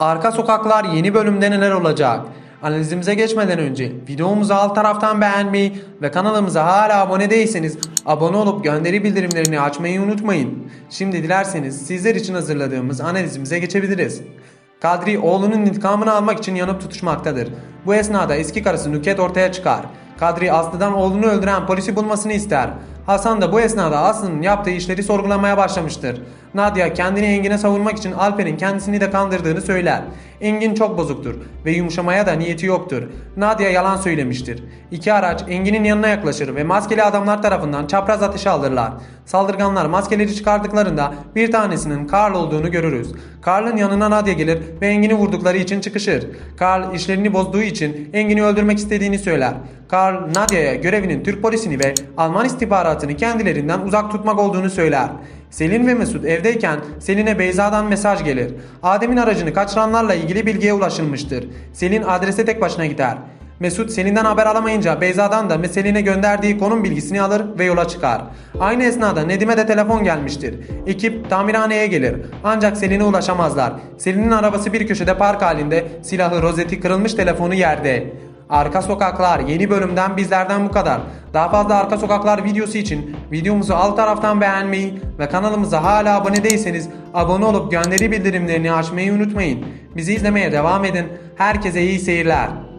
Arka Sokaklar yeni bölümde neler olacak? Analizimize geçmeden önce videomuzu alt taraftan beğenmeyi ve kanalımıza hala abone değilseniz abone olup gönderi bildirimlerini açmayı unutmayın. Şimdi dilerseniz sizler için hazırladığımız analizimize geçebiliriz. Kadri oğlunun intikamını almak için yanıp tutuşmaktadır. Bu esnada eski karısı Nüket ortaya çıkar. Kadri Aslı'dan oğlunu öldüren polisi bulmasını ister. Hasan da bu esnada Aslı'nın yaptığı işleri sorgulamaya başlamıştır. Nadia kendini Engin'e savunmak için Alper'in kendisini de kandırdığını söyler. Engin çok bozuktur ve yumuşamaya da niyeti yoktur. Nadia yalan söylemiştir. İki araç Engin'in yanına yaklaşır ve maskeli adamlar tarafından çapraz ateşe alırlar. Saldırganlar maskeleri çıkardıklarında bir tanesinin Karl olduğunu görürüz. Karl'ın yanına Nadia gelir ve Engin'i vurdukları için çıkışır. Karl işlerini bozduğu için Engin'i öldürmek istediğini söyler. Karl Nadia'ya görevinin Türk polisini ve Alman istihbaratını kendilerinden uzak tutmak olduğunu söyler. Selin ve Mesut evdeyken Selin'e Beyza'dan mesaj gelir. Adem'in aracını kaçıranlarla ilgili bilgiye ulaşılmıştır. Selin adrese tek başına gider. Mesut Selin'den haber alamayınca Beyza'dan da Selin'e gönderdiği konum bilgisini alır ve yola çıkar. Aynı esnada Nedim'e de telefon gelmiştir. Ekip tamirhaneye gelir. Ancak Selin'e ulaşamazlar. Selin'in arabası bir köşede park halinde silahı rozeti kırılmış telefonu yerde. Arka Sokaklar yeni bölümden bizlerden bu kadar. Daha fazla Arka Sokaklar videosu için videomuzu alt taraftan beğenmeyi ve kanalımıza hala abone değilseniz abone olup gönderi bildirimlerini açmayı unutmayın. Bizi izlemeye devam edin. Herkese iyi seyirler.